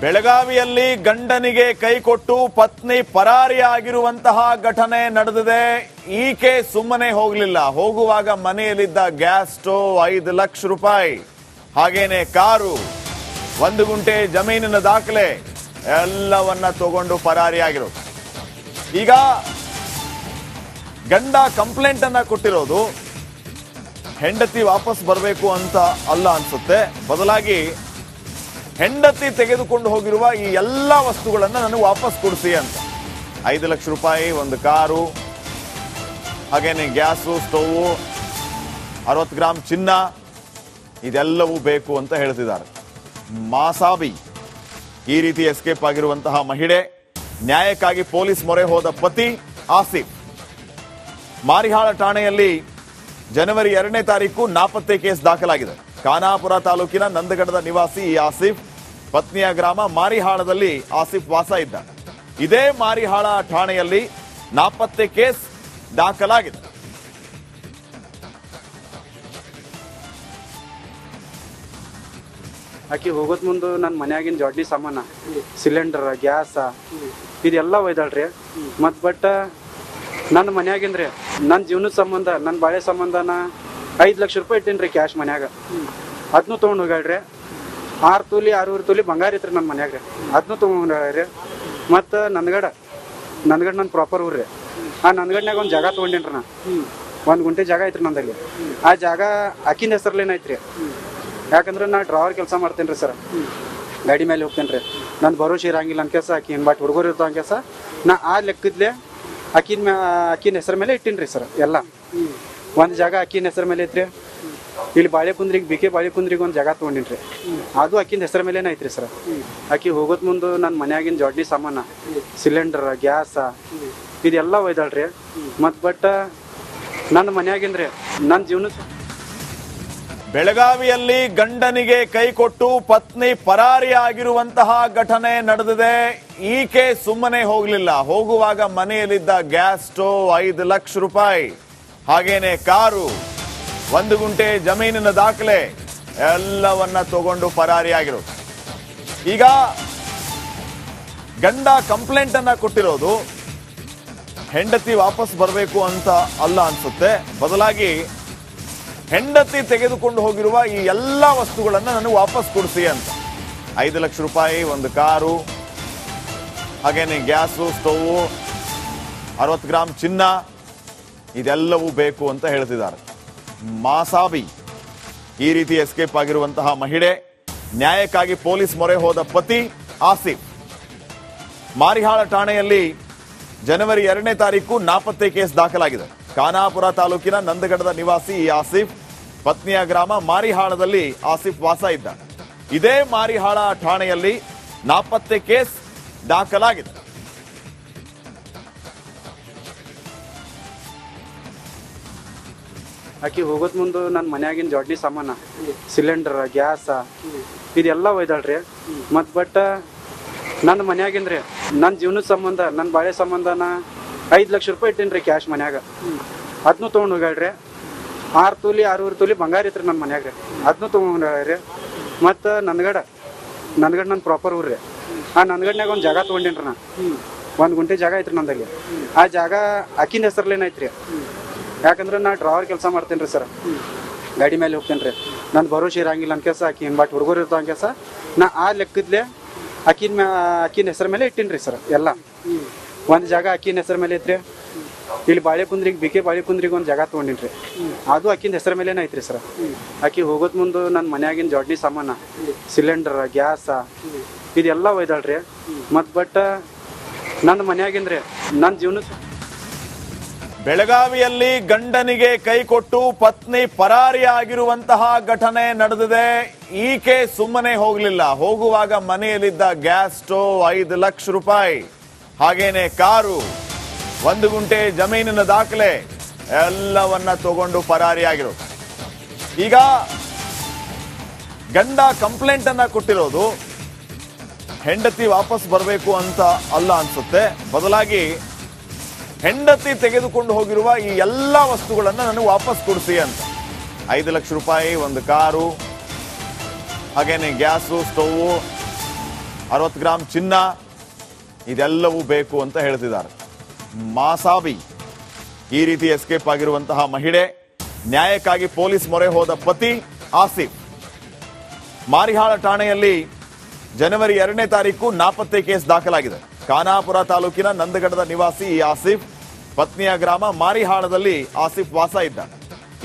ಬೆಳಗಾವಿಯಲ್ಲಿ ಗಂಡನಿಗೆ ಕೈಕೊಟ್ಟು ಪತ್ನಿ ಪರಾರಿಯಾಗಿರುವಂತಹ ಘಟನೆ ನಡೆದಿದೆ. ಈಕೆ ಸುಮ್ಮನೆ ಹೋಗಲಿಲ್ಲ. ಹೋಗುವಾಗ ಮನೆಯಲ್ಲಿದ್ದ ಗ್ಯಾಸ್ ಸ್ಟೋವ್ ಐದು ಲಕ್ಷ ರೂಪಾಯಿ. ಹಾಗೇನೆ ಕಾರು. ಒಂದು ಗುಂಟೆ ಜಮೀನಿನ ದಾಖಲೆ. ಎಲ್ಲವನ್ನ ತಗೊಂಡು ಪರಾರಿಯಾಗಿರೋದು. ಈಗ ಗಂಡ ಕಂಪ್ಲೇಂಟ್ ಅನ್ನ ಕೊಟ್ಟಿರೋದು. ಹೆಂಡತಿ ವಾಪಸ್ ಬರಬೇಕು ಅಂತ ಅಲ್ಲ ಅನ್ಸುತ್ತೆ. ಬದಲಾಗಿ ಹೆಂಡತಿ ತೆಗೆದುಕೊಂಡು ಹೋಗಿರುವ ಈ ಎಲ್ಲ ವಸ್ತುಗಳನ್ನು ನನಗೆ ವಾಪಸ್ ಕೊಡಿಸಿ ಅಂತ. ಐದು ಲಕ್ಷ ರೂಪಾಯಿ, ಒಂದು ಕಾರು, ಹಾಗೇನೆ ಗ್ಯಾಸು, ಸ್ಟೋವು, ಅರವತ್ತು ಗ್ರಾಮ್ ಚಿನ್ನ, ಇದೆಲ್ಲವೂ ಬೇಕು ಅಂತ ಹೇಳ್ತಿದ್ದಾರೆ. ಮಾಸಾಬಿ ಈ ರೀತಿ ಎಸ್ಕೇಪ್ ಆಗಿರುವಂತಹ ಮಹಿಳೆ, ನ್ಯಾಯಕ್ಕಾಗಿ ಪೊಲೀಸ್ ಮೊರೆ ಹೋದ ಪತಿ ಆಸಿಫ್. ಮಾರಿಹಾಳ ಠಾಣೆಯಲ್ಲಿ ಜನವರಿ ಎರಡನೇ ತಾರೀಕು ನಾಪತ್ತೆ ಕೇಸ್ ದಾಖಲಾಗಿದೆ. ಖಾನಾಪುರ ತಾಲೂಕಿನ ನಂದಗಡದ ನಿವಾಸಿ ಈ ಆಸಿಫ್, ಪತ್ನಿಯ ಗ್ರಾಮ ಮಾರಿಹಾಳದಲ್ಲಿ ಆಸಿಫ್ ವಾಸ ಇದ್ದ. ಇದೇ ಮಾರಿಹಾಳ ಠಾಣೆಯಲ್ಲಿ ನಾಪತ್ತೆ ಕೇಸ್ ದಾಖಲಾಗಿದೆ. ಆಕಿ ಹೋಗೋದ್ ಮುಂದೆ ನನ್ನ ಮನ್ಯಾಗಿನ ಜೊಡ್ಡಿ ಸಾಮಾನ, ಸಿಲಿಂಡರ್, ಗ್ಯಾಸ, ಇದೆಲ್ಲ ಒಯ್ದಾಳ್ರಿ. ಮತ್ ಬಟ್ ನನ್ನ ಮನ್ಯಾಗಿಂದ್ರಿ ನನ್ನ ಜೀವನದ ಸಂಬಂಧ ನನ್ನ ಬಾಳೆ ಸಂಬಂಧನ ಐದು ಲಕ್ಷ ರೂಪಾಯಿ ಇಟ್ಟೇನ್ರಿ ಕ್ಯಾಶ್ ಮನ್ಯಾಗ. ಅದನ್ನು ತೊಗೊಂಡು ಹೋಗ್ಯಾಳ್ರಿ. ಆರು ತೊಲಿ, ಆರೂವರೆ ತೊಲಿ ಬಂಗಾರ ಇತ್ರಿ ನನ್ನ ಮನ್ಯಾಗ ರೀ ಅದನ್ನು ತೊಗೊಂಡ್ರಿ ಮತ್ತು ನನ್ಗಡ ನನ್ಗಡ ನನ್ನ ಪ್ರಾಪರ್ ಊರ್ರಿ. ಆ ನನ್ಗಡ್ನಾಗ ಒಂದು ಜಾಗ ತೊಗೊಂಡೇನ್ರಿ ನಾ. ಒಂದು ಗುಂಟೆ ಜಾಗ ಐತ್ರಿ ನಂದಲ್ಲಿ. ಆ ಜಾಗ ಆಕಿನ ಹೆಸರ್ಲೇನೈತ್ರಿ ಯಾಕಂದ್ರೆ ನಾ ಡ್ರಾವರ್ ಕೆಲಸ ಮಾಡ್ತೇನೆ ರೀ ಸರ್. ಗಾಡಿ ಮೇಲೆ ಹೋಗ್ತೇನೆ ರೀ ನನ್ನ ಭರೋಸೆ ಇರಂಗಿಲ್ಲ ಅನ್ಕೆಸ ಆಕಿ ಏನು ಬಟ್ ಹುಡುಗರು ಇರ್ತಾವ ಕೆಲಸ. ನಾ ಆ ಲೆಕ್ಕದ್ಲೆ ಆಕಿನ ಮ್ಯಾ ಆಕಿನ ಹೆಸರು ಮೇಲೆ ಇಟ್ಟೀನಿ ರೀ ಸರ್, ಎಲ್ಲ. ಒಂದು ಜಾಗ ಅಕ್ಕಿನ ಹೆಸರ ಮೇಲೆ ಐತ್ರಿ. ಇಲ್ಲಿ ಬಾಳೆ ಕುಂದ್ರಿಗೆ ಬಿಕೆ ಬಾಳೆ ಕುಂದ್ರಿಗೆ ಒಂದು ಜಾಗ ತೊಗೊಂಡಿನ್ರಿ. ಅದು ಅಕ್ಕಿನ ಹೆಸರ ಮೇಲೇನೆ ಐತ್ರಿ ಸರ್. ಆಕಿ ಹೋಗೋದ್ ಮುಂದೆ ನನ್ನ ಮನ್ಯಾಗಿನ ಜೊಡ್ನಿ ಸಾಮಾನ ಸಿಲಿಂಡರ್ ಗ್ಯಾಸ, ಇದೆಲ್ಲ ಒಯ್ದಾಳ್ರಿ. ಮತ್ತು ಬಟ್ ನನ್ನ ಮನ್ಯಾಗಿನ್ರಿ ನನ್ನ ಜೀವನ ಬೆಳಗಾವಿಯಲ್ಲಿ ಗಂಡನಿಗೆ ಕೈ ಕೊಟ್ಟು ಪತ್ನಿ ಪರಾರಿಯಾಗಿರುವಂತಹ ಘಟನೆ ನಡೆದಿದೆ. ಈಕೆ ಸುಮ್ಮನೆ ಹೋಗಲಿಲ್ಲ. ಹೋಗುವಾಗ ಮನೆಯಲ್ಲಿದ್ದ ಗ್ಯಾಸ್ ಸ್ಟೋವ್ ಐದು ಲಕ್ಷ ರೂಪಾಯಿ. ಹಾಗೇನೆ ಕಾರು, ಒಂದು ಗುಂಟೆ ಜಮೀನಿನ ದಾಖಲೆ, ಎಲ್ಲವನ್ನ ತಗೊಂಡು ಪರಾರಿಯಾಗಿರೋದು ಈಗ ಗಂಡ ಕಂಪ್ಲೇಂಟ್ ಅನ್ನ ಕೊಟ್ಟಿರೋದು ಹೆಂಡತಿ ವಾಪಸ್ ಬರಬೇಕು ಅಂತ ಅಲ್ಲ ಅನ್ಸುತ್ತೆ. ಬದಲಾಗಿ ಹೆಂಡತಿ ತೆಗೆದುಕೊಂಡು ಹೋಗಿರುವ ಈ ಎಲ್ಲ ವಸ್ತುಗಳನ್ನು ನನಗೆ ವಾಪಸ್ ಕೊಡಿಸಿ ಅಂತ. ಐದು ಲಕ್ಷ ರೂಪಾಯಿ, ಒಂದು ಕಾರು, ಹಾಗೇನೆ ಗ್ಯಾಸು, ಸ್ಟೌವು, ಅರವತ್ತು ಗ್ರಾಮ್ ಚಿನ್ನ ಇದೆಲ್ಲವೂ ಬೇಕು ಅಂತ ಹೇಳ್ತಿದ್ದಾರೆ. ಮಾಸಾಬಿ ಈ ರೀತಿ ಎಸ್ಕೇಪ್ ಆಗಿರುವಂತಹ ಮಹಿಳೆ, ನ್ಯಾಯಕ್ಕಾಗಿ ಪೊಲೀಸ್ ಮೊರೆ ಹೋದ ಪತಿ ಆಸಿಫ್. ಮಾರಿಹಾಳ ಠಾಣೆಯಲ್ಲಿ ಜನವರಿ ಎರಡನೇ ತಾರೀಕು ನಾಪತ್ತೆ ಕೇಸ್ ದಾಖಲಾಗಿದೆ. ಖಾನಾಪುರ ತಾಲೂಕಿನ ನಂದಗಡದ ನಿವಾಸಿ ಈ ಆಸಿಫ್, ಪತ್ನಿಯ ಗ್ರಾಮ ಮಾರಿಹಾಳದಲ್ಲಿ ಆಸಿಫ್ ವಾಸ ಇದ್ದ ಇದೇ ಮಾರಿಹಾಳ ಠಾಣೆಯಲ್ಲಿ ನಾಪತ್ತೆ ಕೇಸ್ ದಾಖಲಾಗಿದೆ. ಆಕಿ ಹೋಗೋದ್ ಮುಂದೆ ನನ್ನ ಮನ್ಯಾಗಿನ ಜೊಡ್ನಿ ಸಾಮಾನ ಸಿಲಿಂಡರ್ ಗ್ಯಾಸ, ಇದೆಲ್ಲ ಒಯ್ದಾಳ್ರಿ. ಮತ್ತು ಬಟ್ ನನ್ನ ಮನ್ಯಾಗಿನ್ರಿ ನನ್ನ ಜೀವನದ ಸಂಬಂಧ ನನ್ನ ಬಾಳೆ ಸಂಬಂಧನ ಐದು ಲಕ್ಷ ರೂಪಾಯಿ ಇಟ್ಟೇನ್ರಿ ಕ್ಯಾಶ್ ಮನ್ಯಾಗ. ಅದನ್ನು ತೊಗೊಂಡು ಹೋಗ್ಯಾಳ್ರಿ. ಆರು ತೊಲಿ, ಆರೂವರೆ ತೊಲಿ ಬಂಗಾರ ಇತ್ರಿ ನನ್ನ ಮನ್ಯಾಗ. ರೀ ಅದನ್ನು ತೊಗೊಂಡ್ರಿ ಮತ್ತು ನನ್ಗಡ ನನ್ಗಡ ನನ್ನ ಪ್ರಾಪರ್ ಊರ್ರಿ ಆ ನನ್ಗಡ್ನಾಗ ಒಂದು ಜಾಗ ತೊಗೊಂಡೇನ್ರಿ ನಾ. ಒಂದು ಗುಂಟೆ ಜಾಗ ಐತ್ರಿ ನಂದಲ್ಲಿ. ಆ ಜಾಗ ಆಕಿನ ಹೆಸರ್ಲೇನೈತ್ರಿ ಯಾಕಂದ್ರೆ ನಾ ಡ್ರಾವರ್ ಕೆಲಸ ಮಾಡ್ತೇನೆ ರೀ ಸರ್ ಗಾಡಿ ಮೇಲೆ ಹೋಗ್ತೇನೆ ರೀ ನನ್ನ ಭರೋಸೆ ಇರಂಗಿಲ್ಲ ಅನ್ಕೆಸ ಆಕಿ ಏನು ಬಟ್ ಹುಡುಗರು ಇರ್ತಾವ ಕೆಲಸ. ನಾ ಆ ಲೆಕ್ಕದ್ಲೆ ಆಕಿನ ಮ್ಯಾ, ಆಕಿನ ಹೆಸರು ಮೇಲೆ ಇಟ್ಟೀನಿ ರೀ ಸರ್ ಎಲ್ಲ. ಒಂದು ಜಾಗ ಆಕಿನ ಹೆಸರ ಮೇಲೆ ಐತ್ರಿ. ಇಲ್ಲಿ ಬಾಳೆ ಕುಂದ್ರಿಗೆ ಬಿಕೆ ಬಾಳೆ ಕುಂದ್ರಿಗೆ ಒಂದು ಜಾಗ ತಗೊಂಡಿನ್ರಿ. ಅದು ಆಕಿನ ಹೆಸರ ಮೇಲೇನೆ ಐತ್ರಿ ಸರ್ ಆಕಿ ಹೋಗೋದ್ ಮುಂದೆ ನನ್ನ ಮನ್ಯಾಗಿನ ಜೊಡ್ನಿ ಸಾಮಾನ ಸಿಲಿಂಡರ್ ಗ್ಯಾಸ, ಇದೆಲ್ಲ ಒಯ್ದಾಳ್ರಿ. ಮತ್ತು ಬಟ್ ನನ್ನ ಮನ್ಯಾಗಿನ್ರಿ ನನ್ನ ಜೀವನ ಬೆಳಗಾವಿಯಲ್ಲಿ ಗಂಡನಿಗೆ ಕೈ ಕೊಟ್ಟು ಪತ್ನಿ ಪರಾರಿಯಾಗಿರುವಂತಹ ಘಟನೆ ನಡೆದಿದೆ. ಈಕೆ ಸುಮ್ಮನೆ ಹೋಗಲಿಲ್ಲ. ಹೋಗುವಾಗ ಮನೆಯಲ್ಲಿದ್ದ ಗ್ಯಾಸ್ ಸ್ಟೋವ್ ಐದು ಲಕ್ಷ ರೂಪಾಯಿ. ಹಾಗೇನೆ ಕಾರು, ಒಂದು ಗುಂಟೆ ಜಮೀನಿನ ದಾಖಲೆ, ಎಲ್ಲವನ್ನ ತಗೊಂಡು ಪರಾರಿಯಾಗಿರು ಈಗ ಗಂಡ ಕಂಪ್ಲೇಂಟ್ ಅನ್ನ ಕೊಟ್ಟಿರೋದು. ಹೆಂಡತಿ ವಾಪಸ್ ಬರಬೇಕು ಅಂತ ಅಲ್ಲ ಅನ್ಸುತ್ತೆ. ಬದಲಾಗಿ ಹೆಂಡತಿ ತೆಗೆದುಕೊಂಡು ಹೋಗಿರುವ ಈ ಎಲ್ಲ ವಸ್ತುಗಳನ್ನು ನನಗೆ ವಾಪಸ್ ಕೊಡಿಸಿ ಅಂತ. ಐದು ಲಕ್ಷ ರೂಪಾಯಿ, ಒಂದು ಕಾರು, ಹಾಗೇನೆ ಗ್ಯಾಸು, ಸ್ಟೋವು, ಅರವತ್ತು ಗ್ರಾಮ್ ಚಿನ್ನ, ಇದೆಲ್ಲವೂ ಬೇಕು ಅಂತ ಹೇಳ್ತಿದ್ದಾರೆ. ಮಾಸಾಬಿ, ಈ ರೀತಿ ಎಸ್ಕೇಪ್ ಆಗಿರುವಂತಹ ಮಹಿಳೆ, ನ್ಯಾಯಕ್ಕಾಗಿ ಪೊಲೀಸ್ ಮೊರೆ ಹೋದ ಪತಿ ಆಸಿಫ್. ಮಾರಿಹಾಳ ಠಾಣೆಯಲ್ಲಿ ಜನವರಿ ಎರಡನೇ ತಾರೀಕು ನಾಪತ್ತೆ ಕೇಸ್ ದಾಖಲಾಗಿದೆ. ಖಾನಾಪುರ ತಾಲೂಕಿನ ನಂದಗಡದ ನಿವಾಸಿ ಈ ಆಸಿಫ್, ಪತ್ನಿಯ ಗ್ರಾಮ ಮಾರಿಹಾಳದಲ್ಲಿ ಆಸಿಫ್ ವಾಸ ಇದ್ದ.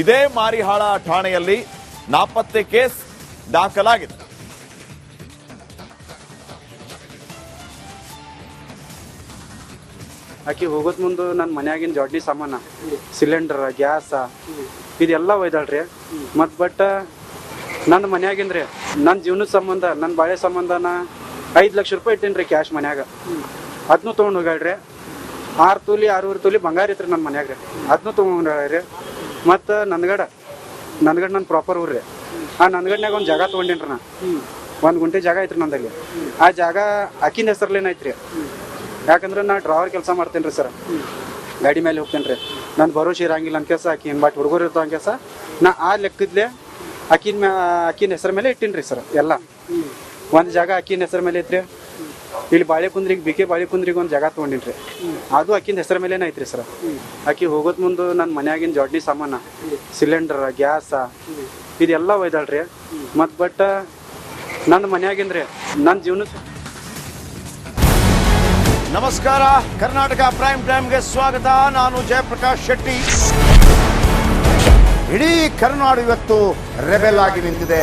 ಇದೇ ಮಾರಿಹಾಳ ಠಾಣೆಯಲ್ಲಿ ನಾಪತ್ತೆ ಕೇಸ್ ದಾಖಲಾಗಿದೆ. ಆಕಿ ಹೋಗೋದ್ ಮುಂದೆ ನನ್ನ ಮನ್ಯಾಗಿನ ಜೊಡ್ಡಿ ಸಾಮಾನ, ಸಿಲಿಂಡರ್, ಗ್ಯಾಸ, ಇದೆಲ್ಲ ಒಯ್ದಾಳ್ರಿ. ಮತ್ ಬಟ್ ನನ್ನ ಮನ್ಯಾಗಿನ್ರಿ ನನ್ನ ಜೀವನದ ಸಂಬಂಧ ನನ್ನ ಬಾಳೆ ಸಂಬಂಧನ ಐದು ಲಕ್ಷ ರೂಪಾಯಿ ಇಟ್ಟೇನ್ರಿ ಕ್ಯಾಶ್ ಮನ್ಯಾಗ. ಅದನ್ನು ತೊಗೊಂಡು ಹೋಗ್ಯಾಳ್ರಿ. ಆರು ತೊಲಿ, ಆರೂವರೆ ತೊಲಿ ಬಂಗಾರ ಐತ್ರಿ ನನ್ನ ಮನ್ಯಾಗ ರೀ ಅದನ್ನು ತೊಗೊಂಡ್ರಿ ಮತ್ತು ನಂದಗಡ ನಂದಗಡ ನನ್ನ ಪ್ರಾಪರ್ ಊರ್ರಿ. ಆ ನಂದಗಡ್ನ್ಯಾಗ ಒಂದು ಜಾಗ ತೊಗೊಂಡೇನ್ರಿ ನಾ ಒಂದು ಗುಂಟೆ ಜಾಗ ಐತ್ರಿ ನಂದಲ್ಲಿ. ಆ ಜಾಗ ಅಕ್ಕಿನ ಹೆಸರ್ಲೇನ ಐತ್ರಿ. ಯಾಕಂದ್ರೆ ನಾ ಡ್ರೈವರ್ ಕೆಲಸ ಮಾಡ್ತೇನೆ ರೀ ಸರ್. ಗಾಡಿ ಮೇಲೆ ಹೋಗ್ತೇನೆ ರೀ ನಾನು ಭರೋಸೆ ಇರಂಗಿಲ್ಲ ಅನ್ಕೆಸ ಆಕಿ ಬಟ್ ಹುಡುಗರು ಇರ್ತಾವ ಕೆಲಸ. ನಾ ಆ ಲೆಕ್ಕದ್ಲೆ ಆಕಿನ ಮ್ಯಾ ಆಕಿನ ಹೆಸರು ಮೇಲೆ ಇಟ್ಟೀನಿ ರೀ ಸರ್, ಎಲ್ಲ. ಒಂದು ಜಾಗ ಆಕಿನ ಹೆಸರ ಮೇಲೆ ಐತ್ರಿ. ಇಲ್ಲಿ ಬಾಳೆ ಕುಂದ್ರಿಗೆ ಬಿ ಕೆ ಬಾಳೆ ಕುಂದ್ರಿಗೆ ಒಂದು ಜಾಗ ತಗೊಂಡಿನ್ರಿ. ಅದು ಆಕಿನ ಹೆಸರ ಮೇಲೇನೆ ಐತ್ರಿ ಸರ್. ಅಕ್ಕಿ ಹೋಗೋದ್ ಮುಂದೆ ನನ್ನ ಮನ್ಯಾಗಿನ ಜೊಡ್ಡಿ ಸಾಮಾನ, ಸಿಲಿಂಡರ್, ಗ್ಯಾಸ, ಇದೆಲ್ಲ ಒಯ್ದಾಳ್ರಿ. ಮತ್ತು ಬಟ್ ನನ್ನ ಮನೆಯಾಗಿನ್ರಿ ನನ್ನ ಜೀವನ ನಮಸ್ಕಾರ, ಕರ್ನಾಟಕ ಪ್ರೈಮ್ ಟೈಮ್ಗೆ ಸ್ವಾಗತ. ನಾನು ಜಯಪ್ರಕಾಶ್ ಶೆಟ್ಟಿ. ಇಡೀ ಕರ್ನಾಡು ಇವತ್ತು ರೆಬೆಲ್ ಆಗಿ ನಿಂತಿದೆ.